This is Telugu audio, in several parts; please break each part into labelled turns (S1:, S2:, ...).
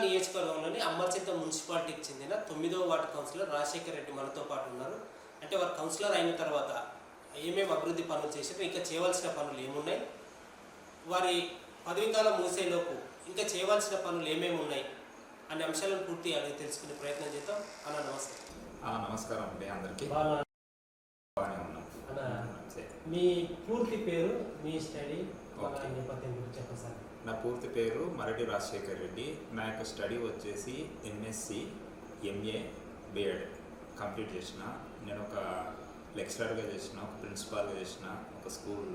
S1: నియోజకవర్గంలోని అమ్మర్చిత్త మున్సిపాలిటీకి చెందిన తొమ్మిదవ వార్డు కౌన్సిలర్ రాజశేఖర్ రెడ్డి మనతో పాటు ఉన్నారు. అంటే వారు కౌన్సిలర్ అయిన తర్వాత ఏమేమి అభివృద్ధి పనులు చేశారు ఇంకా చేయవలసిన పనులు ఏమున్నాయి? వారి పదవీకాలం ముగిసేలోపు ఇంకా చేయవలసిన పనులు ఏమేమి ఉన్నాయి అనే అంశాలను పూర్తి అడిగి తెలుసుకునే ప్రయత్నం చేద్దాం. అన్న నమస్తే.
S2: ఆ, నమస్కారం అండి అందరికీ.
S1: మీ పూర్తి పేరు మీ స్టడీ. నేపథ్యం గురించి చెప్పండి సార్.
S2: నా పూర్తి పేరు మరటి రాజశేఖర్ రెడ్డి. నా యొక్క స్టడీ వచ్చేసి ఎంఎస్సి ఎంఏ బిఎడ్ కంప్లీట్ చేసిన. నేను ఒక లెక్చరర్గా చేసిన ఒక ప్రిన్సిపాల్గా చేసిన ఒక స్కూల్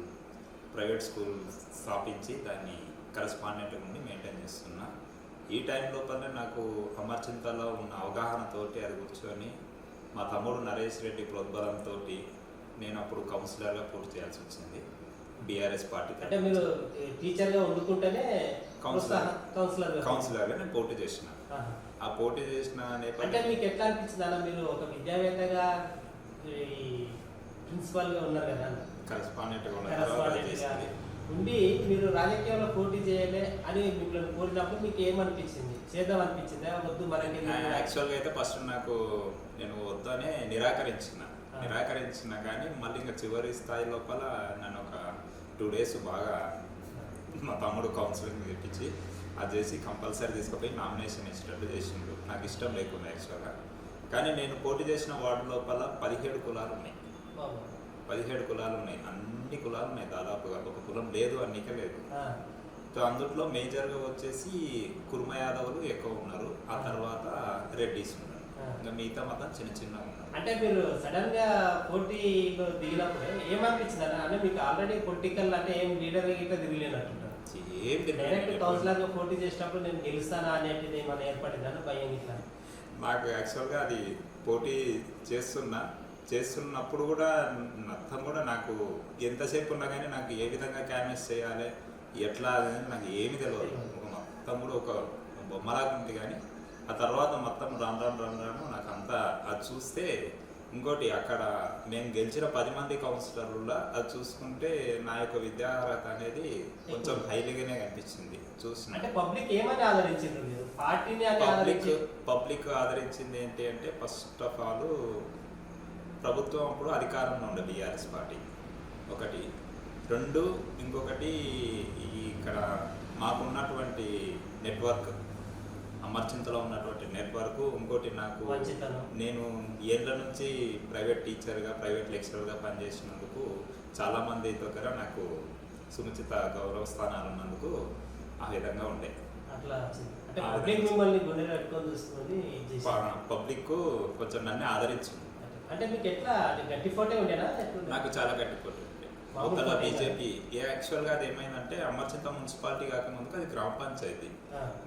S2: ప్రైవేట్ స్కూల్ స్థాపించి దాన్ని కరస్పాండెంట్ ఉండి మెయింటైన్ చేస్తున్నా. ఈ టైం లోపలనే నాకు అమర్చింతలో ఉన్న అవగాహనతోటి అది కూర్చొని మా తమ్ముడు నరేష్ రెడ్డి ప్రోద్బలంతో నేను అప్పుడు కౌన్సిలర్గా పూర్తి చేయాల్సి వచ్చింది. బీఆర్ఎస్ పార్టీ
S1: అంటే మీరు టీచర్గా వండుకుంటేనే
S2: కౌన్సిలర్.
S1: కౌన్సిలర్
S2: కౌన్సిలర్గా నేను పోటీ చేసిన. ఆ పోటీ చేసిన
S1: అంటే మీకు ఎట్లా అనిపించింది అన్న మీరు ఒక విద్యావేత్తగా ప్రిన్సిపాల్గా ఉన్నారు కదా? కరస్పాండెంట్గా ఉండి మీరు రాజకీయంలో పోటీ చేయలే అని మిమ్మల్ని కోరినప్పుడు మీకు ఏమనిపించింది? చేద్దాం అనిపించిందా? వద్దు మనకి
S2: యాక్చువల్గా అయితే ఫస్ట్ నాకు నేను వద్దనే నిరాకరించిన.
S1: ఆ.
S2: నిరాకరించిన కానీ మళ్ళీ ఇంకా చివరి స్థాయి లోపల నన్ను ఒక టూ డేస్ బాగా మా తమ్ముడు కౌన్సిలింగ్ తెప్పించి అది చేసి కంపల్సరీ తీసుకుపోయి నామినేషన్ ఇచ్చినట్టు చేసిండు. నాకు ఇష్టం లేకుండా యాక్చువల్గా కానీ నేను పోటీ చేసిన వార్డు లోపల పదిహేడు కులాలు ఉన్నాయి. పదిహేడు కులాలు ఉన్నాయి. అన్ని కులాలు ఉన్నాయి దాదాపుగా. ఒక కులం లేదు అన్నికే లేదు. సో అందులో మేజర్గా వచ్చేసి కుర్మ యాదవులు ఎక్కువ ఉన్నారు. ఆ తర్వాత రెడ్డిస్ ఉన్నారు. ఇంకా మిగతా మొత్తం చిన్న చిన్న ఉన్నారు
S1: అంటే మీరు సడన్గా పోటీలో దిగినప్పుడు ఏమనిపించింది అన్న? అంటే మీకు ఆల్రెడీ పొలిటికల్ అంటే ఏం లీడర్ గిట్లా తిరగలేనట్టున్నారు
S2: ఏం
S1: డైరెక్ట్
S2: తెలియదు.
S1: కౌన్సిలర్గా పోటీ చేసినప్పుడు నేను గెలుస్తానా అనేది ఏమైనా ఏర్పడిందని భయం ఇట్లా
S2: నాకు యాక్చువల్గా అది పోటీ చేస్తున్నా చేస్తున్నప్పుడు కూడా మొత్తం కూడా నాకు ఎంతసేపు ఉన్నా కానీ నాకు ఏ విధంగా క్యాన్వస్ చేయాలి ఎట్లా అనేది నాకు ఏమి తెలియదు ఒక మొత్తం కూడా ఒక బొమ్మలాగా ఉంది కానీ ఆ తర్వాత మొత్తం రాను రాను రాను రాను నాకు అంతా అది చూస్తే ఇంకోటి అక్కడ మేము గెలిచిన పది మంది కౌన్సిలర్లలో అది చూసుకుంటే నా యొక్క విద్యార్హత అనేది కొంచెం హైలీగానే కనిపించింది చూసిన.
S1: పబ్లిక్ ఏమని పార్టీని అని
S2: పబ్లిక్ పబ్లిక్ ఆదరించింది ఏంటి అంటే ఫస్ట్ ఆఫ్ ఆల్ ప్రభుత్వం అప్పుడు అధికారంలో ఉండే బీఆర్ఎస్ పార్టీ. ఒకటి. రెండు ఇంకొకటి ఇక్కడ మాకున్నటువంటి నెట్వర్క్ అమర్చింతలో ఉన్నటువంటి నెట్వర్క్ ఇంకోటి నాకు. నేను ఏళ్ళ నుంచి ప్రైవేట్ టీచర్గా ప్రైవేట్ లెక్చరర్గా పనిచేసినందుకు చాలామంది దగ్గర నాకు సముచిత గౌరవ స్థానాలు ఉన్నందుకు ఆ విధంగా ఉండే.
S1: పబ్లిక్
S2: కొంచెం నన్ను ఆదరించింది.
S1: అంటే మీకు ఎట్లా? గట్టి ఫోటే ఉండేనా?
S2: నాకు చాలా గట్టి
S1: కొట్టే
S2: బీజేపీ ఏ యాక్చువల్గా అది ఏమైందంటే అమర్చింత మున్సిపాలిటీ కాకముందుకు అది గ్రామ పంచాయతీ.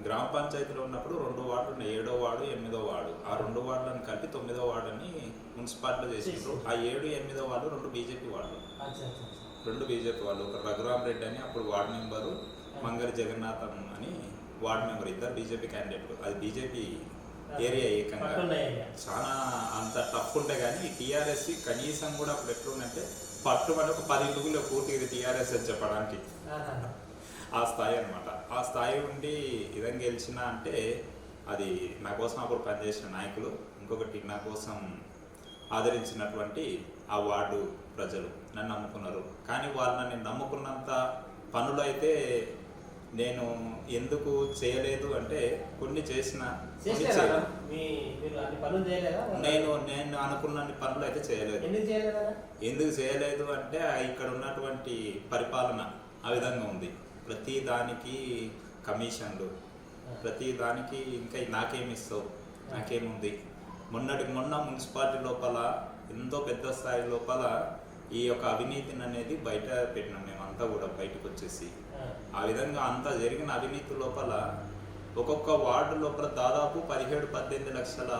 S2: గ్రామ పంచాయతీలో ఉన్నప్పుడు రెండు ఉన్నాయి ఏడో వార్డు ఎనిమిదో వార్డు. ఆ రెండు వార్డులను కలిపి తొమ్మిదో వార్డుని మున్సిపాలిటీలో చేసిండ్రు. ఆ ఏడు ఎనిమిదో వార్డు రెండు బీజేపీ వార్డు. రెండు బీజేపీ వాళ్ళు ఒక రఘురామ్ రెడ్డి అని అప్పుడు వార్డు మెంబరు మంగళ జగన్నాథం అని వార్డు మెంబర్ ఇద్దరు బీజేపీ క్యాండిడేట్లు అది బీజేపీ ఏరియా ఏకంగా. చాలా అంత టఫ్ ఉంటే కానీ టీఆర్ఎస్ కనీసం కూడా అప్పుడు ఎట్లుందంటే పట్టుబడి ఒక పది ఇంటిలో పూర్తి ఇది టీఆర్ఎస్ అని చెప్పడానికి. ఆ స్థాయి అన్నమాట ఆ స్థాయి ఉండి ఇదని గెలిచిన అంటే అది నా కోసం అప్పుడు పనిచేసిన నాయకులు ఇంకొకటి నా కోసం ఆదరించినటువంటి ఆ వార్డు ప్రజలు నన్ను నమ్ముకున్నారు కానీ వాళ్ళు నన్ను నమ్ముకున్నంత పనులు అయితే నేను ఎందుకు చేయలేదు అంటే కొన్ని చేసిన నేను నేను అనుకున్న పనులు అయితే చేయలేదు.
S1: ఎందుకు చేయలేదా?
S2: అంటే ఇక్కడ ఉన్నటువంటి పరిపాలన ఆ విధంగా ఉంది. ప్రతి దానికి కమిషన్లు ప్రతి దానికి ఇంకా నాకేమి ఇస్తావు? నాకేముంది? మొన్నటికి మొన్న మున్సిపాలిటీ లోపల ఎంతో పెద్ద స్థాయి లోపల ఈ యొక్క అవినీతిని అనేది బయట పెట్టినాం మేమంతా కూడా బయటకు వచ్చేసి.
S1: ఆ,
S2: విధంగా అంత జరిగిన అవినీతి లోపల ఒక్కొక్క వార్డు లోపల దాదాపు పదిహేడు పద్దెనిమిది లక్షల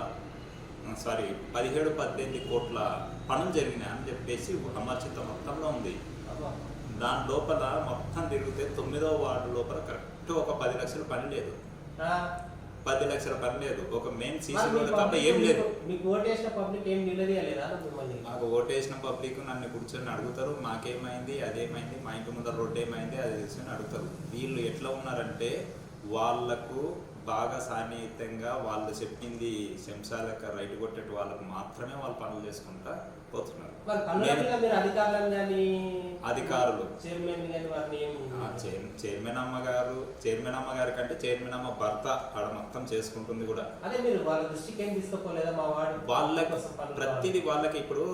S2: సారీ పదిహేడు పద్దెనిమిది కోట్ల పనులు జరిగినాయి అని చెప్పేసి అమర్చిత మొత్తంలో ఉంది. దాని లోపల మొత్తం తిరిగితే తొమ్మిదో వార్డు లోపల కరెక్ట్ ఒక పది లక్షల పని లేదు. పది లక్షల పని లేదు. ఒక మెయిన్ సీసీ రోడ్ తప్ప ఏం లేదు.
S1: మీకు- మీకు ఓటేసిన పబ్లిక్ ఏం నిలదీయలేదా
S2: నాకు ఓటేసిన పబ్లిక్ నన్ను కూర్చొని అడుగుతారు మాకేమైంది అదేమైంది మా ఇంటి ముందర రోడ్డు ఏమైంది అది తెలుసుకొని అడుగుతారు. వీళ్ళు ఎట్లా ఉన్నారంటే వాళ్ళకు బాగా సాన్నిహితంగా వాళ్ళు చెప్పింది శంసాలక రైట్ కొట్టేటి వాళ్ళకు మాత్రమే వాళ్ళు పనులు చేసుకుంటా పోతున్నారు. అధికారులు.
S1: చైర్మన్
S2: అమ్మగారు చైర్మన్ అమ్మగారి కంటే చైర్మన్ అమ్మ భర్త ఆడ మొత్తం చేసుకుంటుంది కూడా. వాళ్ళకి ప్రతిదీ వాళ్ళకి ఇప్పుడు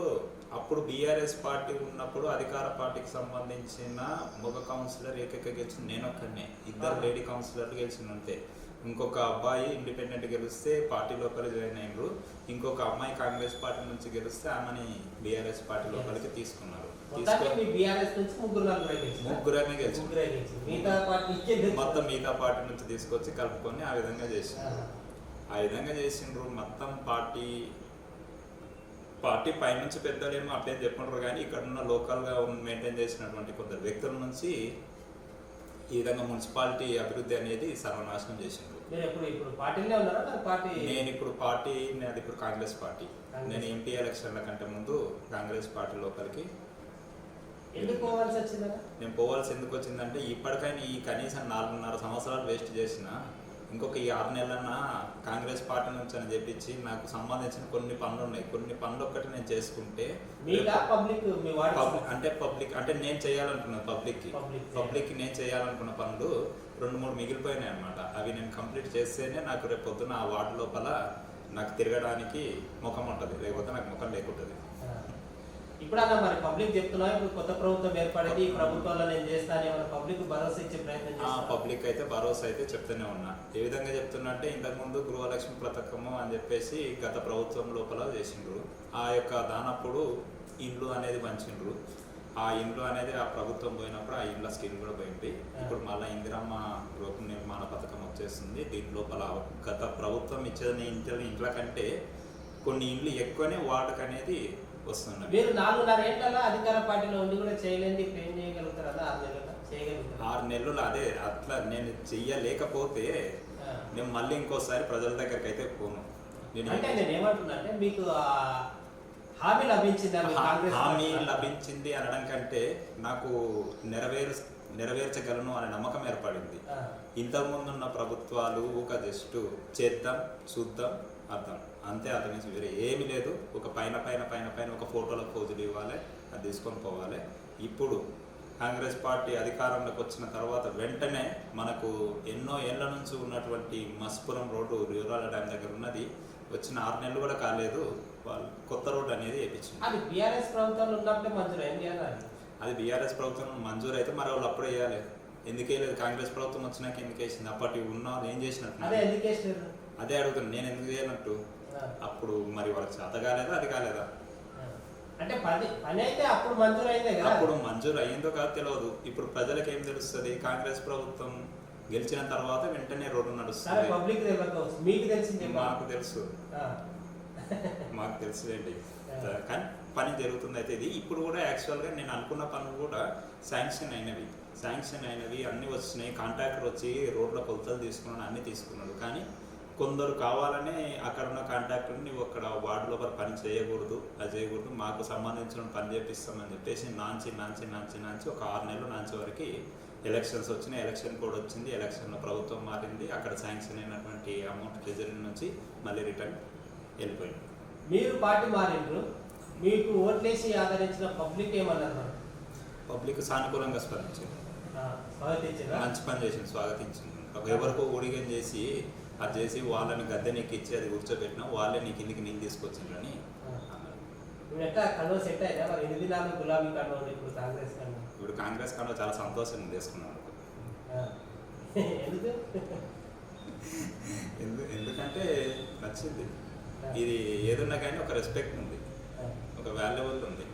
S2: అప్పుడు బీఆర్ఎస్ పార్టీ ఉన్నప్పుడు అధికార పార్టీకి సంబంధించిన మగ కౌన్సిలర్ ఏకైక గెలిచింది నేను ఒక్కడనే ఇద్దరు. లేడీ కౌన్సిలర్లు గెలిచిన అంతే. ఇంకొక అబ్బాయి ఇండిపెండెంట్ గెలిస్తే పార్టీ లోపల జాయిన్ అయ్యారు ఇంకొక అమ్మాయి కాంగ్రెస్ పార్టీ నుంచి గెలిస్తే ఆమెని బీఆర్ఎస్ పార్టీ లోపలికి తీసుకున్నారు. మొత్తం మిగతా పార్టీ నుంచి తీసుకొచ్చి కలుపుకొని ఆ విధంగా చేసిండ్రు. ఆ విధంగా చేసిండ్రు. మొత్తం పార్టీ పార్టీ పైనుంచి పెద్దలేమో అట్లే చెప్పండ్రు కానీ ఇక్కడ ఉన్న లోకల్గా మెయింటైన్ చేసినటువంటి కొందరు వ్యక్తుల నుంచి ఈ విధంగా మున్సిపాలిటీ అభివృద్ధి అనేది సర్వనాశనం చేసిండ్రు.
S1: మీరు ఎప్పుడు ఇప్పుడు పార్టీలో ఉన్నారా మరి పార్టీ
S2: నేను ఇప్పుడు పార్టీ నాది ఇప్పుడు కాంగ్రెస్ పార్టీ. నేను ఎంపీ ఎలక్షన్ల కంటే ముందు కాంగ్రెస్ పార్టీ లోపలికి
S1: ఎందుకు పోవాల్సి వచ్చిందా
S2: నేను పోవాల్సి ఎందుకు వచ్చిందంటే ఇప్పటికైనా ఈ కనీసం నాలుగున్నర సంవత్సరాలు వేస్ట్ చేసిన ఇంకొక ఈ ఆరు నెలలన్నా కాంగ్రెస్ పార్టీ నుంచి అని చెప్పించి నాకు సంబంధించిన కొన్ని పనులు ఉన్నాయి. కొన్ని పనులు ఒక్కటి నేను చేసుకుంటే
S1: పబ్లిక్
S2: అంటే పబ్లిక్ అంటే నేను చేయాలనుకున్నాను పబ్లిక్కి. పబ్లిక్కి. నేను చేయాలనుకున్న పనులు రెండు మూడు మిగిలిపోయినాయి అనమాట అవి నేను కంప్లీట్ చేస్తేనే నాకు రేపు పొద్దున ఆ వార్డు లోపల నాకు తిరగడానికి ముఖం ఉంటుంది. లేకపోతే నాకు ముఖం లేకుంటుంది.
S1: ఇప్పుడు అన్న మరి పబ్లిక్ చెప్తున్నా ఇప్పుడు కొత్త ప్రభుత్వం ఏర్పడింది ఈ ప్రభుత్వంలో నేను చేస్తాను ఏమైనా పబ్లిక్ భరోసా ఇచ్చే ప్రయత్నం
S2: పబ్లిక్ అయితే భరోసా అయితే చెప్తూనే ఉన్నా. ఏ విధంగా చెప్తున్నా అంటే ఇంతకుముందు గృహలక్ష్మి పథకము అని చెప్పేసి గత ప్రభుత్వం లోపల చేసిండ్రు. ఆ యొక్క దానప్పుడు ఇండ్లు అనేది పంచిండ్రు. ఆ ఇండ్లు అనేది ఆ ప్రభుత్వం పోయినప్పుడు ఆ ఇండ్ల స్కీమ్ కూడా పోయింది. ఇప్పుడు మళ్ళీ ఇందిరమ్మ గృహ నిర్మాణ పథకం వచ్చేస్తుంది. దీని లోపల గత ప్రభుత్వం ఇచ్చిన ఇంట్లో ఇంట్ల కంటే కొన్ని ఇండ్లు ఎక్కువనే వాటకు అనేది వస్తున్నాయి
S1: మీరు నాలుగున్నర ఏళ్ళ అధికార పార్టీలో ఉండి కూడా చేయలేంది ఇప్పుడు ఏం చేయగలుగుతారు? అదా ఆరు నెలల చేయగలుగుతారు?
S2: ఆరు నెలలు అదే అట్లా నేను చెయ్యలేకపోతే నేను మళ్ళీ ఇంకోసారి ప్రజల దగ్గరికి అయితే పోను. నేను
S1: అంటే నేను ఏమంటున్నా అంటే మీకు హామీ లభించిందా
S2: హామీ? లభించింది అనడం కంటే నాకు నెరవేరు నెరవేర్చగలను అనే నమ్మకం ఏర్పడింది.
S1: ఆ,
S2: ఇంతకుముందు ఉన్న ప్రభుత్వాలు ఒక జస్ట్ చేద్దాం చూద్దాం అర్థం. అంతే నుంచి వేరే ఏమీ లేదు. ఒక పైన పైన పైన పైన ఒక ఫోటోల పోజులు ఇవ్వాలి అది తీసుకొని పోవాలి. ఇప్పుడు కాంగ్రెస్ పార్టీ అధికారంలోకి వచ్చిన తర్వాత వెంటనే మనకు ఎన్నో ఏళ్ళ నుంచి ఉన్నటువంటి మస్పురం రోడ్డు రూరల్ డ్యామ్ దగ్గర ఉన్నది. వచ్చిన ఆరు నెలలు కూడా కాలేదు. వాళ్ళు కొత్త రోడ్డు అనేది వేయించింది
S1: అది బీఆర్ఎస్ ప్రభుత్వంలో ఉన్నప్పుడే మంజూరు అయింది అది?
S2: బీఆర్ఎస్ ప్రభుత్వం మంజూరు అయితే మరి వాళ్ళు అప్పుడే వేయాలి. ఎందుకే లేదు కాంగ్రెస్ ప్రభుత్వం వచ్చినాక ఎందుకు వేసింది? అప్పటి ఉన్న వాళ్ళు ఏం చేసినట్టు?
S1: అదే ఎందుకు వేసినారు?
S2: అదే అడుగుతాను నేను ఎందుకు చేయనట్టు అప్పుడు మరి వాళ్ళకి చేత కాలేదా అది కాలేదా.
S1: అంటే పని పని అయితే అప్పుడు మంజూరు అయిందే కదా?
S2: అప్పుడు మంజూరు అయ్యిందో కాదు తెలియదు ఇప్పుడు ప్రజలకు ఏం తెలుస్తుంది? కాంగ్రెస్ ప్రభుత్వం గెలిచిన తర్వాత వెంటనే రోడ్డు నడుస్తుంది.
S1: పబ్లిక్ మీకు తెలిసింది
S2: మాకు తెలుసు. మాకు తెలుసులేండి. కానీ పని జరుగుతుంది అయితే ఇది. ఇప్పుడు కూడా యాక్చువల్గా నేను అనుకున్న పనులు కూడా శాంక్షన్ అయినవి. శాంక్షన్ అయినవి అన్నీ వచ్చినాయి. కాంట్రాక్టర్ వచ్చి రోడ్ల కొలతలు తీసుకున్నాడు అన్నీ తీసుకున్నాడు. కానీ కొందరు కావాలనే అక్కడ ఉన్న కాంట్రాక్టర్ నువ్వు అక్కడ వార్డు లోపల పని చేయకూడదు అది చేయకూడదు మాకు సంబంధించిన పని చేపిస్తామని చెప్పేసి నాంచి నాంచి నాంచి నాంచి ఒక ఆరు నెలలు నాంచి వరకు ఎలక్షన్స్ వచ్చినాయి. ఎలక్షన్ కోడ్ వచ్చింది ఎలక్షన్లో ప్రభుత్వం మారింది. అక్కడ శాంక్షన్ అయినటువంటి అమౌంట్ ట్రెజరీ నుంచి మళ్ళీ రిటర్న్ వెళ్ళిపోయింది.
S1: మీరు పార్టీ మారిండ్రు మీకు ఓట్లేసి ఆదరించిన పబ్లిక్ ఏమన్నారు?
S2: పబ్లిక్ సానుకూలంగా స్పందించింది. మంచి పని చేసింది స్వాగతించింది. ఒక ఎవరికో ఊడిగం చేసి అది చేసి వాళ్ళని గద్దె నీకు ఇచ్చి అది కూర్చోబెట్టినా వాళ్ళే నీ కిందికి నీళ్ళు తీసుకొచ్చిండ్రని
S1: ఇప్పుడు కాంగ్రెస్
S2: కన్నా? చాలా.
S1: ఎందుకు?
S2: ఎందు ఎందుకంటే నచ్చింది. ఇది ఏదున్నా కానీ ఒక రెస్పెక్ట్ ఉంది. ఒక వాల్యుబుల్ ఉంది.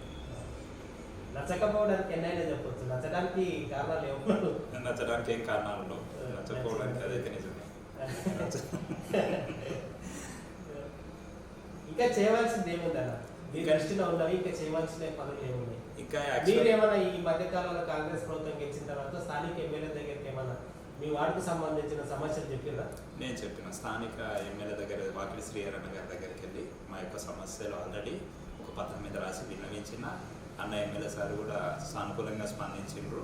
S1: నచ్చకపోవడానికి ఎన్నైనా చెప్పొచ్చు. నచ్చడానికి కారణాలు
S2: నచ్చడానికి ఏం కారణాలు ఉండవు. నచ్చకపోవడానికి అదైతే నచ్చ-
S1: ఇంకా చేయవలసింది ఏముందన్న? మీ దృష్టిలో ఉన్నవి ఇంకా చేయవలసిన పనులు ఏమున్నాయి?
S2: ఇంకా
S1: మీరు ఏమైనా ఈ మధ్య కాలంలో కాంగ్రెస్ ప్రభుత్వం గెలిచిన తర్వాత స్థానిక ఎమ్మెల్యే దగ్గరికి ఏమైనా మీ వార్డుకు సంబంధించిన సమస్యలు చెప్పిరా
S2: నేను చెప్పిన స్థానిక ఎమ్మెల్యే దగ్గర వాకిలి శ్రీహరణ గారి దగ్గరికి వెళ్ళి మా యొక్క సమస్యలు ఆల్రెడీ ఒక పత్రం మీద రాసి విన్నవించిన. అన్న ఎమ్మెల్యే సార్ కూడా సానుకూలంగా స్పందించిండ్రు.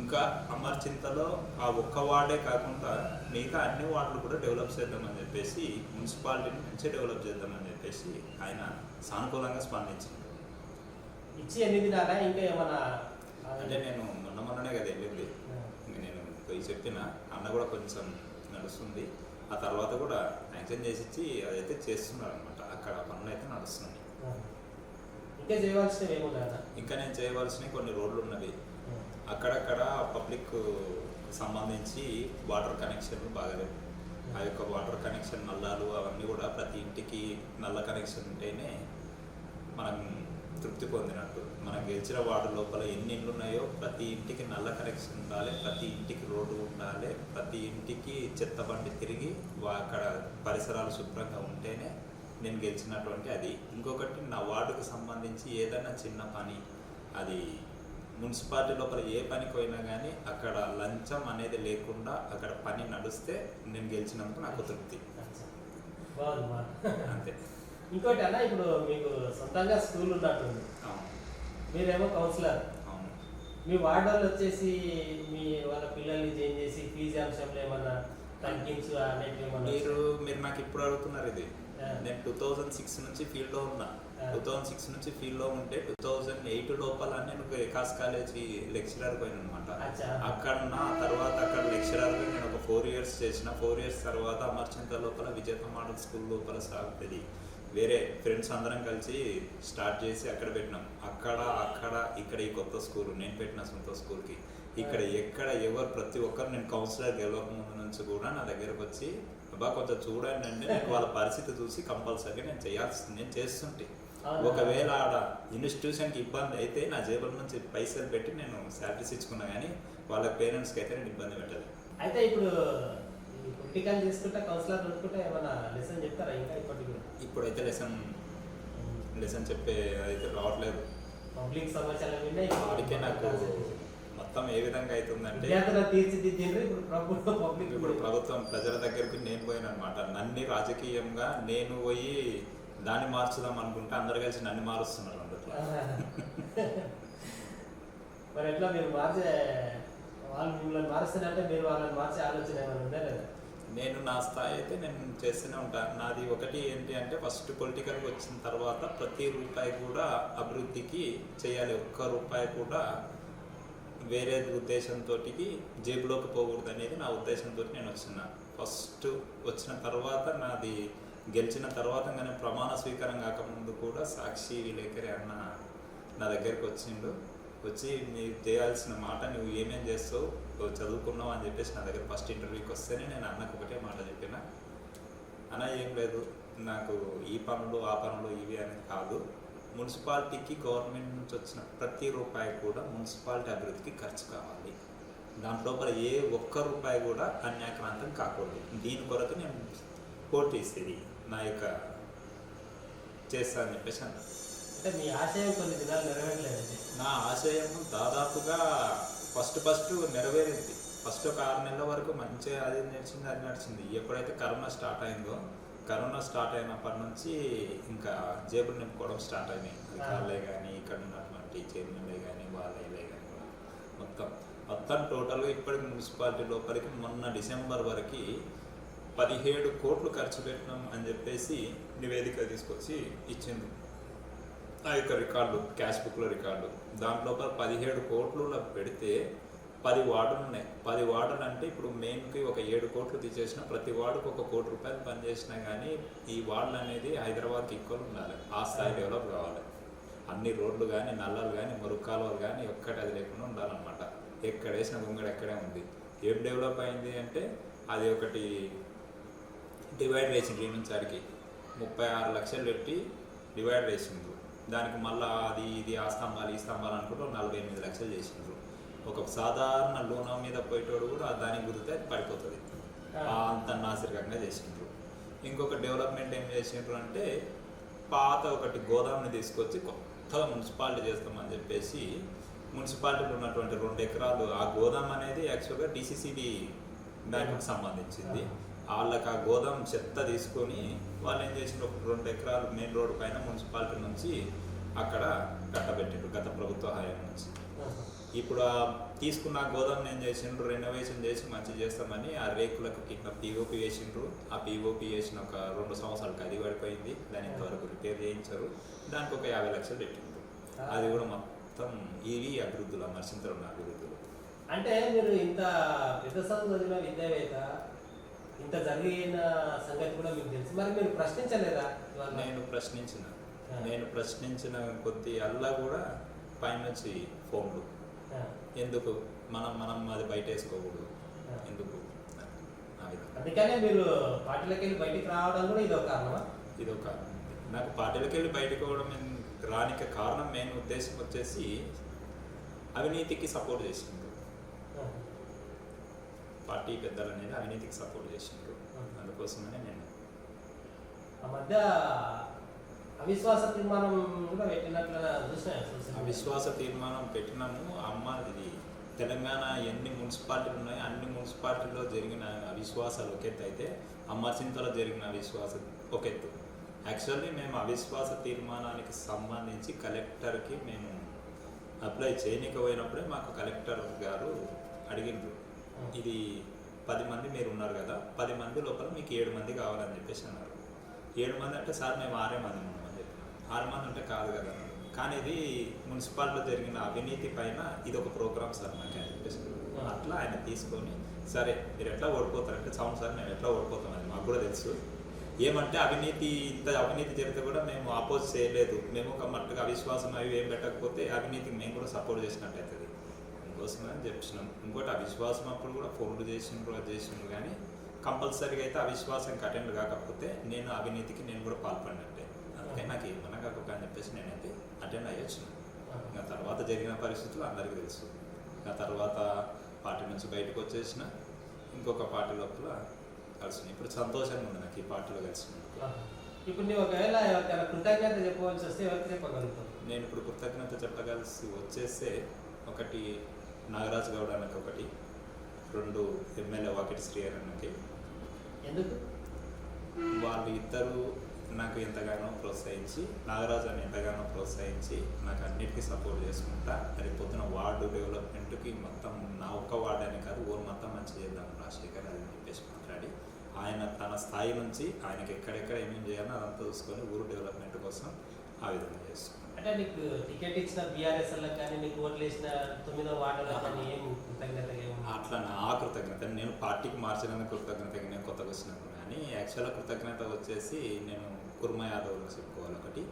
S2: ఇంకా అమర్చింతలో ఆ ఒక్క వార్డే కాకుండా మిగతా అన్ని వార్డులు కూడా డెవలప్ చేద్దామని చెప్పేసి మున్సిపాలిటీని మంచిగా డెవలప్ చేద్దామని చెప్పేసి ఆయన సానుకూలంగా స్పందించింది
S1: ఇచ్చి ఎన్ని దినాలా ఇంకా ఏమన్నా
S2: అంటే నేను మొన్న మొన్ననే కదా వెళ్ళింది. నేను పోయి చెప్పిన అన్న కూడా కొంచెం నడుస్తుంది. ఆ తర్వాత కూడా యాక్షన్ చేసి ఇచ్చి అదైతే చేస్తున్నారు అనమాట అక్కడ పనులు అయితే నడుస్తున్నాయి.
S1: ఇంకా చేయవలసినవి
S2: ఇంకా నేను చేయవలసినవి కొన్ని రోడ్లు ఉన్నవి. అక్కడక్కడ పబ్లిక్ సంబంధించి వాటర్ కనెక్షన్లు బాగలేవు ఆ యొక్క వాటర్ కనెక్షన్ నల్లాలు అవన్నీ కూడా ప్రతి ఇంటికి నల్ల కనెక్షన్ ఉంటేనే మనం తృప్తి పొందినట్టు. మనం గెలిచిన వార్డు లోపల ఎన్ని ఇండ్లు ఉన్నాయో ప్రతి ఇంటికి నల్ల కనెక్షన్ ఉండాలి ప్రతి ఇంటికి రోడ్డు ఉండాలి ప్రతి ఇంటికి చెత్త బండి తిరిగి అక్కడ పరిసరాలు శుభ్రంగా ఉంటేనే నేను గెలిచినటువంటి అది. ఇంకొకటి నా వార్డుకు సంబంధించి ఏదైనా చిన్న పని అది మున్సిపాలిటీ లోపల ఏ పనికి పోయినా కానీ అక్కడ లంచం అనేది లేకుండా అక్కడ పని నడిస్తే నేను గెలిచినందుకు నాకు తృప్తి. అంతే.
S1: ఇంకోటి అన్న ఇప్పుడు మీకు సొంతంగా స్కూల్ ఉన్నట్టుంది.
S2: అవును.
S1: మీరేమో కౌన్సిలర్.
S2: అవును.
S1: మీ వార్డు వాళ్ళు వచ్చేసి మీ వాళ్ళ పిల్లల్ని చేంజ్ చేసి ఫీజు అంశంలో ఏమన్నా తగ్గించు అనేటివి ఏమన్నా
S2: మీరు మీరు నాకు ఇప్పుడు అడుగుతున్నారు ఇది. నేను టూ థౌజండ్ సిక్స్ నుంచి ఫీల్డ్లో ఉన్నా. టూ థౌజండ్ సిక్స్ నుంచి ఫీల్డ్లో ఉంటే టూ థౌజండ్ ఎయిట్ లోపల నేను వికాస్ కాలేజీ లెక్చరర్ పోయిన అనమాట. అక్కడ నా తర్వాత అక్కడ లెక్చరర్గా నేను ఒక ఫోర్ ఇయర్స్ చేసిన. ఫోర్ ఇయర్స్ తర్వాత అమర్చంత లోపల విజేత మోడల్ స్కూల్ లోపల సాగుతుంది. వేరే ఫ్రెండ్స్ అందరం కలిసి స్టార్ట్ చేసి అక్కడ పెట్టినాం. అక్కడ అక్కడ ఇక్కడ ఈ కొత్త స్కూల్ నేను పెట్టిన సొంత స్కూల్కి. ఇక్కడ ఎక్కడ ఎవరు ప్రతి ఒక్కరు నేను కౌన్సిలర్ గెలవక ముందు నుంచి కూడా నా దగ్గరకు వచ్చి అబ్బా కొంచెం చూడండి అంటే నేను వాళ్ళ పరిస్థితి చూసి కంపల్సరీగా నేను చేయాల్సింది నేను చేస్తుంటే? ఒకవేళ ఆడ ఇన్స్టిట్యూషన్కి ఇబ్బంది అయితే నా జేబుల నుంచి పైసలు పెట్టి నేను శాలరీస్ ఇచ్చుకున్నా కానీ వాళ్ళ పేరెంట్స్కి అయితే నేను ఇబ్బంది పెట్టలేదు.
S1: అయితే ఇప్పుడు ఈ పొలిటికల్ చేసుకుంటా కౌన్సిలర్ పెట్టుకుంటే ఏమన్నా లెసన్ చెప్తారా ఇంకా ఇప్పటికి
S2: ఇప్పుడైతే లెసన్ లెసన్ చెప్పే అయితే రావట్లేదు.
S1: పబ్లిక్ మీద
S2: వాడికే నాకు మొత్తం ఏ విధంగా అవుతుందంటే
S1: ఇప్పుడు
S2: ఇప్పుడు ప్రభుత్వం ప్రజల దగ్గరికి నేను పోయిన అనమాట నన్ను రాజకీయంగా నేను పోయి దాన్ని మార్చుదాం అనుకుంటే అందరు కలిసి నన్ను మారుస్తున్నారు అందుట్లో
S1: మరి ఎట్లా మీరు మార్చే వాళ్ళు మిమ్మల్ని మారుస్తారంటే మీరు వాళ్ళని మార్చే ఆలోచన ఏమైనా ఉందా లేదా?
S2: నేను నా స్థాయి అయితే నేను చేస్తూనే ఉంటాను నాది ఒకటి ఏంటి అంటే ఫస్ట్ పొలిటికల్కి వచ్చిన తర్వాత ప్రతి రూపాయి కూడా అభివృద్ధికి చేయాలి. ఒక్క రూపాయి కూడా వేరే ఉద్దేశంతో జేబులోకి పోకూడదు అనేది నా ఉద్దేశంతో నేను వచ్చిన ఫస్ట్ వచ్చిన తర్వాత నాది గెలిచిన తర్వాత కానీ ప్రమాణ స్వీకారం కాకముందు కూడా సాక్షి విలేకరి అన్న నా దగ్గరికి వచ్చిండు. వచ్చి నీకు చేయాల్సిన మాట నువ్వు ఏమేం చేస్తావు చదువుకున్నావు అని చెప్పేసి నా దగ్గర ఫస్ట్ ఇంటర్వ్యూకి వస్తేనే నేను అన్నకు ఒకటే మాట చెప్పిన. అన్న ఏం లేదు. నాకు ఈ పనులు ఆ పనులు ఇవి అనేది కాదు. మున్సిపాలిటీకి గవర్నమెంట్ నుంచి వచ్చిన ప్రతి రూపాయి కూడా మున్సిపాలిటీ అభివృద్ధికి ఖర్చు కావాలి. దాంట్లోపల ఏ ఒక్క రూపాయి కూడా అన్యాక్రాంతం కాకూడదు. దీని కొరకు నేను పోటీ ఇస్తుంది నా యొక్క చేస్తా అని చెప్పేసి అన్న
S1: అంటే మీ ఆశయం కొన్ని దినాలు నెరవేరలేదండి.
S2: నా ఆశయం దాదాపుగా ఫస్ట్ ఫస్ట్ నెరవేరింది. ఫస్ట్ ఒక ఆరు నెలల వరకు మంచిగా అది నడిచింది అది నడిచింది. ఎప్పుడైతే కరోనా స్టార్ట్ అయిందో కరోనా స్టార్ట్ అయినప్పటి నుంచి ఇంకా జేబులు నింపుకోవడం స్టార్ట్ అయినాయి. అధికారులే కానీ ఇక్కడ ఉన్నటువంటి చైర్మన్లే కానీ వాళ్ళే కానీ మొత్తం మొత్తం టోటల్గా ఇప్పటికి మున్సిపాలిటీ లోపలికి మొన్న డిసెంబర్ వరకు పదిహేడు కోట్లు ఖర్చు పెట్టినాం అని చెప్పేసి నివేదిక తీసుకొచ్చి ఇచ్చింది ఆ యొక్క రికార్డు క్యాష్ బుక్లో రికార్డు దాంట్లో పదిహేడు కోట్లు పెడితే పది వార్డులు ఉన్నాయి. పది వార్డులు అంటే ఇప్పుడు మెయిన్కి ఒక ఏడు కోట్లు తీసేసిన ప్రతి వార్డుకు ఒక కోటి రూపాయలు పనిచేసినా కానీ ఈ వార్డులు అనేది హైదరాబాద్కి ఈక్వల్ ఉండాలి. ఆ స్థాయి డెవలప్ కావాలి. అన్ని రోడ్లు కానీ నల్లలు కానీ మురుగు కానీ ఒక్కటి అది లేకుండా ఉండాలన్నమాట. ఎక్కడ వేసిన గుంగడు ఎక్కడే ఉంది. ఏం డెవలప్ అయింది అంటే అది ఒకటి డివైడ్ ఈ నుంచి ఆడికి ముప్పై ఆరు లక్షలు పెట్టి డివైడ్ వేసిండ్రు. దానికి మళ్ళా అది ఇది ఆ స్తంభాలు ఈ స్తంభాలు అనుకుంటూ నలభై ఎనిమిది లక్షలు చేసిండ్రు. ఒక సాధారణ లోన మీద పోయేటోడు కూడా దానికి గురితే అది పడిపోతుంది అంత నాసిరకంగా చేసిండ్రు. ఇంకొక డెవలప్మెంట్ ఏం చేసిండ్రు అంటే పాత ఒకటి గోదాంని తీసుకొచ్చి కొత్తగా మున్సిపాలిటీ చేస్తామని చెప్పేసి మున్సిపాలిటీలో ఉన్నటువంటి రెండు ఎకరాలు ఆ గోదాం అనేది యాక్చువల్గా డిసిసిబి బ్యాంకుకి సంబంధించింది. వాళ్ళకి ఆ గోదాం చెత్త తీసుకొని వాళ్ళు ఏం చేసిండ్రు? ఒక రెండు ఎకరాలు మెయిన్ రోడ్ పైన మున్సిపాలిటీ నుంచి అక్కడ కట్టబెట్టిండ్రు గత ప్రభుత్వ హయాం నుంచి. ఇప్పుడు ఆ తీసుకున్న గోదాం ఏం చేసిండ్రు? రెనోవేషన్ చేసి మంచి చేస్తామని ఆ రేకులకు కింద పీఓపి వేసిండ్రు. ఆ పీఓపి వేసిన ఒక రెండు సంవత్సరాలకు అది పడిపోయింది. దాని ఇంతవరకు రిపేర్ చేయించారు. దానికి ఒక యాభై లక్షలు పెట్టిండ్రు. అది కూడా మొత్తం ఇవి అభివృద్ధులు మర్చింతలు ఉన్న అభివృద్ధులు.
S1: అంటే మీరు ఇంత పెద్ద చదివిన విద్యావేత్త ఇంత జరిగిన సంగతి కూడా మీకు తెలుసు. మరి మీరు ప్రశ్నించలేదా?
S2: నేను ప్రశ్నించిన. నేను ప్రశ్నించిన కొద్ది అల్లా కూడా పైనుంచి ఫోన్లు. ఎందుకు? మనం మనం అది బయట వేసుకోకూడదు. ఎందుకు?
S1: అందుకనే మీరు పార్టీలకు వెళ్ళి బయటికి రావడం కూడా ఇది ఒక కారణమా?
S2: ఇది ఒక నాకు పార్టీలకు వెళ్ళి బయటకు మెయిన్ రానికి కారణం మెయిన్ ఉద్దేశం వచ్చేసి అవినీతికి సపోర్ట్
S1: ఆ,
S2: పార్టీ పెద్దలు అనేది అవినీతికి సపోర్ట్ చేసిండ్రు. అందుకోసమనే నేను.
S1: ఆ మధ్య అవిశ్వాస తీర్మానం కూడా పెట్టినట్లు చూసిన
S2: అవిశ్వాస తీర్మానం పెట్టినాము అమ్మ ఇది. తెలంగాణ ఎన్ని మున్సిపాలిటీలు ఉన్నాయో అన్ని మున్సిపాలిటీల్లో జరిగిన అవిశ్వాసాలు ఒక ఎత్తు అయితే అమర్చింతలో జరిగిన అవిశ్వాసం ఒక ఎత్తు యాక్చువల్లీ మేము అవిశ్వాస తీర్మానానికి సంబంధించి కలెక్టర్కి మేము అప్లై చేయనీకపోయినప్పుడే మాకు కలెక్టర్ గారు అడిగిండ్రు. ఇది పది మంది మీరు ఉన్నారు కదా పది మంది లోపల మీకు ఏడు మంది కావాలని చెప్పేసి అన్నారు. ఏడు మంది అంటే సార్ మేము ఆరే మంది ఉన్నాం అని చెప్పినాం. ఆరు మంది అంటే కాదు కదా. కానీ ఇది మున్సిపాలిటీలో జరిగిన అవినీతి పైన ఇది ఒక ప్రోగ్రామ్ సార్ నాకు అని చెప్పేసి అట్లా ఆయన తీసుకొని సరే మీరు ఎట్లా ఓడిపోతారంటే సౌండ్ సార్ మేము ఎట్లా ఓడిపోతాం అది మాకు కూడా తెలుసు. ఏమంటే అవినీతి ఇంత అవినీతి జరిగితే కూడా మేము ఆపోజ్ చేయలేదు. మేము ఒక మట్టుగా అవిశ్వాసం అవి ఏం పెట్టకపోతే అవినీతికి మేము కూడా సపోర్ట్ చేసినట్టు అవుతుంది అందుకోసమని చెప్పినాం. ఇంకోటి అవిశ్వాసం అప్పుడు కూడా ఫోన్లు చేసిండ్రు అది చేసిండ్రు కానీ కంపల్సరీగా అయితే అవిశ్వాసంకి అటెండ్ కాకపోతే నేను అవినీతికి నేను కూడా పాల్పడినట్టే. అందుకే నాకు ఏమన్నా కాకపోతే అని చెప్పేసి నేనైతే అటెండ్ అయ్యొచ్చు ఇంకా తర్వాత జరిగిన పరిస్థితులు అందరికీ తెలుసు. ఇంకా తర్వాత పార్టీ నుంచి బయటకు వచ్చేసిన ఇంకొక పార్టీ లోపల కలిసిన. ఇప్పుడు సంతోషంగా ఉంది నాకు ఈ పార్టీలో కలిసిన
S1: ఇప్పుడు ఒకవేళ ఎవరికైనా కృతజ్ఞత చెప్పవలసి వస్తే ఎవరికి చెప్పగలుగుతావు?
S2: నేను ఇప్పుడు కృతజ్ఞత చెప్పగలిసి వచ్చేస్తే ఒకటి నాగరాజు గౌడ్ అన్నకి ఒకటి రెండు ఎమ్మెల్యే వాకిటి శ్రీహరి అన్నకి.
S1: ఎందుకు?
S2: వాళ్ళు ఇద్దరు నాకు ఎంతగానో ప్రోత్సహించి నాగరాజు అని ఎంతగానో ప్రోత్సహించి నాకు అన్నిటికీ సపోర్ట్ చేసుకుంటా అది పొద్దున వార్డు డెవలప్మెంట్కి మొత్తం నా ఒక్క వార్డు అని కాదు ఊరు మొత్తం మంచి చేద్దాం రాజశేఖర్ అని చెప్పేసి మాట్లాడి ఆయన తన స్థాయి నుంచి ఆయనకి ఎక్కడెక్కడ ఏమేమి చేయాలో అదంతా చూసుకొని ఊరు డెవలప్మెంట్ కోసం ఆ విధంగా చేస్తున్నాం
S1: అంటే నీకు టికెట్ ఇచ్చిన బీఆర్ఎస్ కానీ నీకు ఓట్లు వేసిన తొమ్మిదో వార్డులో కానీ ఏం కృతజ్ఞత
S2: అట్లా నా కృతజ్ఞత. నేను పార్టీకి మార్చినందుకు కృతజ్ఞత నేను కొత్తగా వచ్చినప్పుడు. కానీ యాక్చువల్గా కృతజ్ఞత వచ్చేసి నేను కుర్మ యాదవ్లో చెప్పుకోవాలి ఒకటి.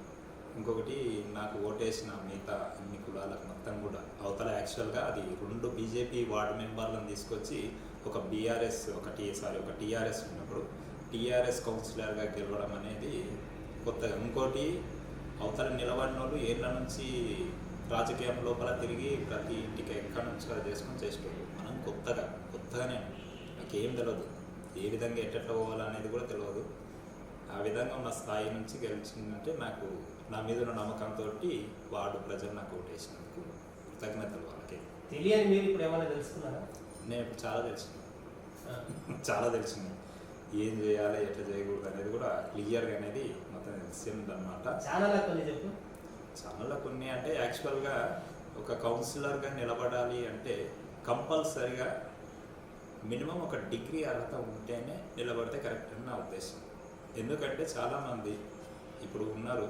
S2: ఇంకొకటి నాకు ఓటేసిన మిగతా అన్ని కులాలకు మొత్తం కూడా. అవతల యాక్చువల్గా అది రెండు బీజేపీ వార్డు మెంబర్లను తీసుకొచ్చి ఒక బీఆర్ఎస్ ఒక సారీ ఒక టీఆర్ఎస్ ఉన్నప్పుడు టీఆర్ఎస్ కౌన్సిలర్గా గెలవడం అనేది కొత్తగా. ఇంకోటి అవతల నిలబడిన వాళ్ళు ఏళ్ళ నుంచి రాజకీయం లోపల తిరిగి ప్రతి ఇంటికి ఎక్కడి నుంచి చేసుకొని చేసుకోవాలి మనం కొత్తగా కొత్తగానే నాకేం తెలియదు ఏ విధంగా ఎట్టెట్లా పోవాలనేది కూడా తెలియదు ఆ విధంగా ఉన్న స్థాయి నుంచి గెలిచిందంటే నాకు నా మీద ఉన్న నమ్మకంతో వార్డు ప్రజలు నాకు ఓటేసినందుకు కృతజ్ఞతలు వాళ్ళకి.
S1: తెలియని మీరు ఇప్పుడు ఏమైనా తెలుసుకున్నారా?
S2: నేను ఇప్పుడు చాలా తెలిసింది. చాలా తెలిసింది ఏం చేయాలి ఎట్లా చేయకూడదు అనేది కూడా క్లియర్గా అనేది తెలిసింది అనమాట
S1: ఛానల్ కొన్ని చెప్పు
S2: కొన్ని అంటే యాక్చువల్గా ఒక కౌన్సిలర్గా నిలబడాలి అంటే కంపల్సరిగా మినిమం ఒక డిగ్రీ అర్హత ఉంటేనే నిలబడితే కరెక్ట్ అని నా ఉద్దేశం. ఎందుకంటే చాలామంది ఇప్పుడు ఉన్నారు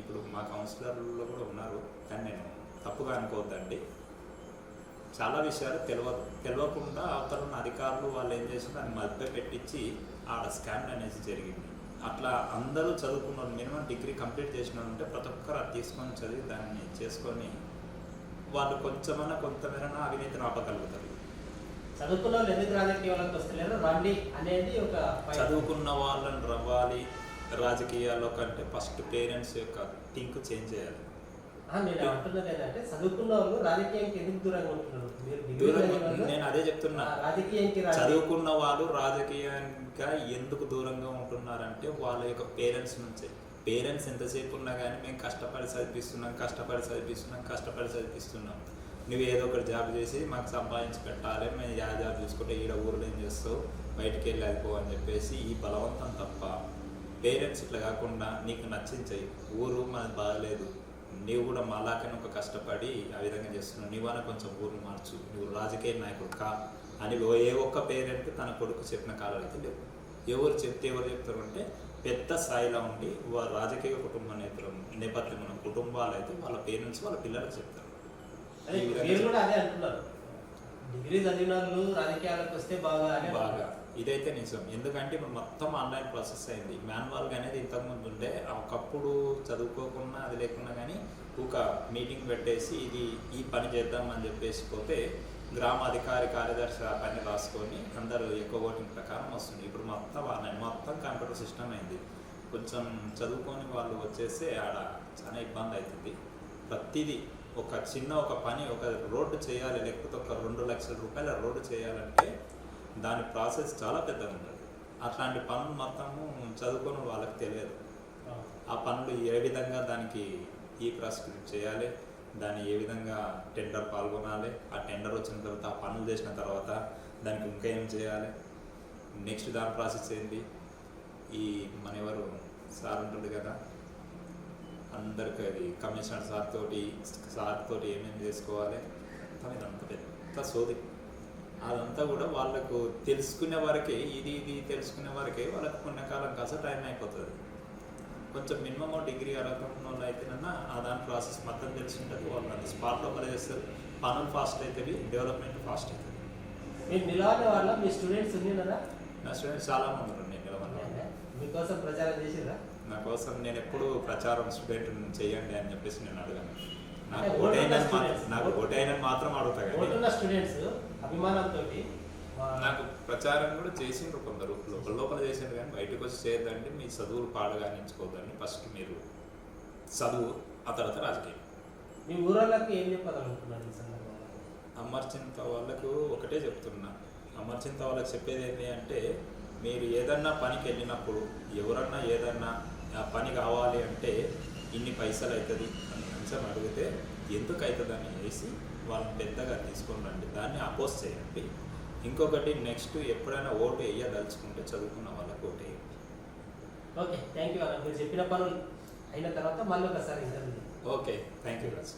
S2: ఇప్పుడు మా కౌన్సిలర్లో కూడా ఉన్నారు కానీ నేను తప్పుగా అనుకోవద్దండి. చాలా విషయాలు తెలియదు తెలియకుండా అవతల ఉన్న అధికారులు వాళ్ళు ఏం చేసి దాన్ని మధ్య పెట్టించి ఆడ స్కామ్ అనేది జరిగింది. అట్లా అందరూ చదువుకున్న వాళ్ళు మినిమం డిగ్రీ కంప్లీట్ చేసిన ఉంటే ప్రతి ఒక్కరు అది తీసుకొని చదివి దాన్ని చేసుకొని వాళ్ళు కొంచెమన్నా కొంతమేరన్నా అవినీతిని ఆపగలుగుతారు
S1: చదువుకున్న వాళ్ళు ఎందుకు వస్తలేరు రండి అనేది ఒక.
S2: చదువుకున్న వాళ్ళని రవ్వాలి రాజకీయాల్లో కంటే ఫస్ట్ పేరెంట్స్ యొక్క థింక్ చేంజ్ చేయాలి
S1: నేను అంటున్నది ఏంటంటే చదువుకున్న వాళ్ళు రాజకీయానికి ఎందుకు దూరంగా ఉంటున్నారు? మీరు
S2: నేను అదే చెప్తున్నా.
S1: రాజకీయానికి.
S2: చదువుకున్న వాళ్ళు రాజకీయంగా ఎందుకు దూరంగా ఉంటున్నారంటే వాళ్ళ యొక్క పేరెంట్స్ నుంచే. పేరెంట్స్ ఎంతసేపు ఉన్నా కానీ మేము కష్టపడి చదివిస్తున్నాం కష్టపడి చదివిస్తున్నాం కష్టపడి చదివిస్తున్నాం. నువ్వు ఏదో ఒకటి జాబ్ చేసి మాకు సంపాదించి పెట్టాలి మేము యా జాబ్ చూసుకుంటే ఈడ ఊర్లో ఏం చేస్తావు? బయటికి వెళ్ళి వెళ్ళిపో అని చెప్పేసి ఈ బలవంతం తప్ప పేరెంట్స్ ఇట్లా కాకుండా నీకు నచ్చించాయి ఊరు మనది బాగలేదు. నీవు కూడా మాలాకని ఒక కష్టపడి ఆ విధంగా చేస్తున్నావు. నీవన కొంచెం ఊరిని మార్చు. నువ్వు రాజకీయ నాయకుడు కా అని ఏ ఒక్క పేరెంట్ తన కొడుకు చెప్పిన కాలాలు అయితే లేవు. ఎవరు చెప్తే ఎవరు చెప్తారు అంటే పెద్ద స్థాయిలో ఉండి వారు రాజకీయ కుటుంబ నేపథ్యం నేపథ్యం ఉన్న కుటుంబాలు అయితే వాళ్ళ పేరెంట్స్ వాళ్ళ పిల్లలకు చెప్తారు.
S1: కూడా అదే అంటున్నారు. డిగ్రీ చదివిన వాళ్ళు రాజకీయాలకు వస్తే బాగా
S2: బాగా. ఇదైతే నిజం. ఎందుకంటే ఇప్పుడు మొత్తం ఆన్లైన్ ప్రాసెస్ అయింది. మాన్యువల్గా అనేది ఇంతకుముందు ఉండే. ఒకప్పుడు చదువుకోకుండా అది లేకుండా కానీ ఒక మీటింగ్ పెట్టేసి ఇది ఈ పని చేద్దామని చెప్పేసి పోతే గ్రామాధికారి కార్యదర్శి ఆ పని రాసుకొని అందరూ ఎక్కువ ఓటింగ్ ప్రకారం వస్తుంది ఇప్పుడు మొత్తం ఆన్లైన్ మొత్తం కంప్యూటర్ సిస్టమ్ అయింది. కొంచెం చదువుకొని వాళ్ళు వచ్చేస్తే ఆడ చాలా ఇబ్బంది అవుతుంది ప్రతిదీ ఒక చిన్న ఒక పని ఒక రోడ్డు చేయాలి లేకపోతే ఒక రెండు లక్షల రూపాయల రోడ్డు చేయాలంటే దాని ప్రాసెస్ చాలా పెద్దగా ఉంటుంది. అట్లాంటి పనులు మొత్తము చదువుకొని వాళ్ళకి తెలియదు. ఆ పనులు ఏ విధంగా దానికి ఈ ప్రాసిక్యూట్ చేయాలి దాన్ని ఏ విధంగా టెండర్ పాల్గొనాలి ఆ టెండర్ వచ్చిన తర్వాత ఆ పనులు చేసిన తర్వాత దానికి ఇంకా ఏం చేయాలి నెక్స్ట్ దాని ప్రాసెస్ ఏంటి? ఈ మన ఎవరు సార్ ఉంటుంది కదా అందరికి అది కమిషనర్ సార్ తోటి సార్ తోటి ఏమేమి చేసుకోవాలి? మొత్తం ఇదంతా పెద్ద సోది. అదంతా కూడా వాళ్ళకు తెలుసుకునే వరకే ఇది ఇది తెలుసుకునే వరకే వాళ్ళకి పుణ్యకాలం కాస్త టైం అయిపోతుంది. కొంచెం మినిమం డిగ్రీ ఉన్న వాళ్ళు అయితేనన్నా ఆ దాని ప్రాసెస్ మొత్తం తెలిసి ఉంటుంది వాళ్ళు అది స్పాట్లో పని చేస్తారు. పనులు ఫాస్ట్ అవుతుంది డెవలప్మెంట్ ఫాస్ట్ అవుతుంది
S1: మీరు నిలవని వాళ్ళ మీ స్టూడెంట్స్ ఉన్నారా?
S2: నా స్టూడెంట్స్ చాలా మంది ఉన్నారు. నేను నిలవన్న
S1: మీకోసం ప్రచారం చేసిరా
S2: నా కోసం నేను ఎప్పుడు ప్రచారం స్టూడెంట్ చేయండి అని చెప్పేసి నేను అడగాను. నాకు ఓటైన. నాకు ఓటైన మాత్రం అడుగుతా
S1: స్టూడెంట్స్ అభిమానంతో
S2: నాకు ప్రచారం కూడా చేసిండ్రు కొందరు. లోపల లోపల చేసిండ్రు కానీ బయటకు వచ్చి చేయొద్దండి మీ చదువులు పాడగానించుకోవద్దండి ఫస్ట్ మీరు చదువు ఆ తర్వాత రాజకీయం.
S1: మీ ఊరోళ్ళకి ఏం చెప్పాలనుకుంటున్నారు ఈ సందర్భంలో?
S2: అమర్చింత వాళ్ళకు ఒకటే చెప్తున్నా. అమర్చింత వాళ్ళకి చెప్పేది ఏంటి అంటే మీరు ఏదన్నా పనికి వెళ్ళినప్పుడు ఎవరన్నా ఏదన్నా ఆ పని కావాలి అంటే ఇన్ని పైసలు అవుతుంది అని అంశం అడిగితే ఎందుకు అవుతుందని? వేసి వాళ్ళని పెద్దగా తీసుకొని రండి. దాన్ని అపోజ్ చేయండి. ఇంకొకటి నెక్స్ట్ ఎప్పుడైనా ఓటు వేయదలుచుకుంటే చదువుకున్న వాళ్ళకి ఓటు వేయండి.
S1: ఓకే థ్యాంక్ యూ అన్న. మీరు చెప్పిన పనులు అయిన తర్వాత మళ్ళీ ఒకసారి
S2: ఓకే థ్యాంక్ యూ రాజు.